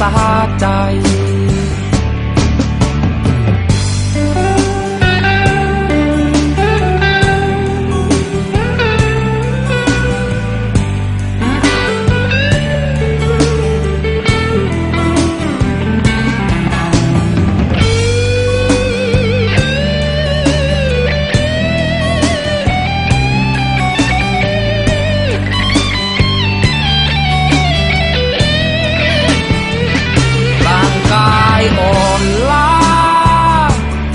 สาใจ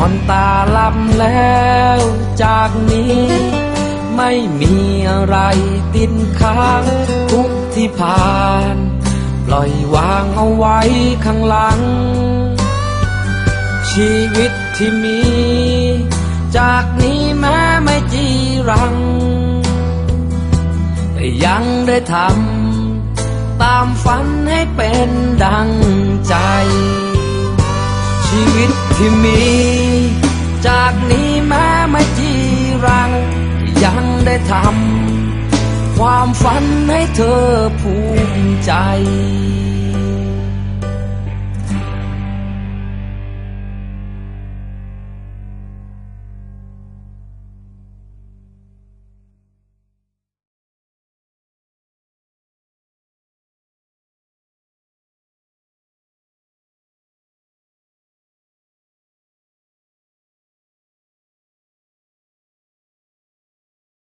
อนตาลับแล้วจากนี้ ไม่มีอะไรติดค้างทุกที่ผ่าน ปล่อยวางเอาไว้ข้างหลัง ชีวิตที่มี จากนี้แม้ไม่จีรัง แต่ยังได้ทำตามฝันให้เป็นดัง ที่มี จากนี้แม้ไม่จีรังยังได้ทำความฝันให้เธอภูมิใจ